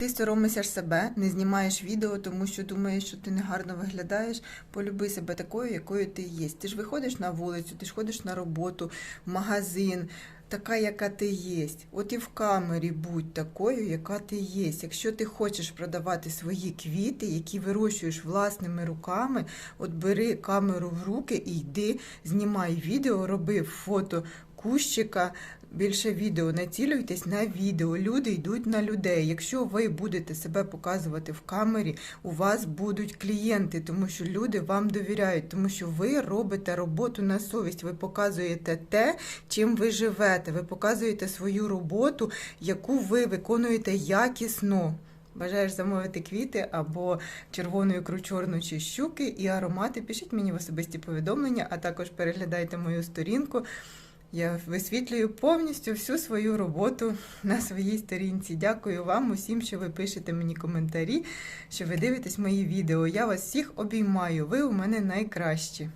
Ти соромишся себе, не знімаєш відео, тому що думаєш, що ти негарно виглядаєш. Полюби себе такою, якою ти є. Ти ж виходиш на вулицю, ти ж ходиш на роботу, в магазин, така, яка ти є. От і в камері будь такою, яка ти є. Якщо ти хочеш продавати свої квіти, які вирощуєш власними руками, от бери камеру в руки і йди, знімай відео, роби фото кущика. Більше відео націлюйтесь на відео. Люди йдуть на людей. Якщо ви будете себе показувати в камері, у вас будуть клієнти, тому що люди вам довіряють, тому що ви робите роботу на совість. Ви показуєте те, чим ви живете. Ви показуєте свою роботу, яку ви виконуєте якісно. Бажаєш замовити квіти або червону ікру чорну чи щуки і аромати. Пишіть мені в особисті повідомлення, а також переглядайте мою сторінку. Я висвітлюю повністю всю свою роботу на своїй сторінці. Дякую вам усім, що ви пишете мені коментарі, що ви дивитесь мої відео. Я вас всіх обіймаю. Ви у мене найкращі.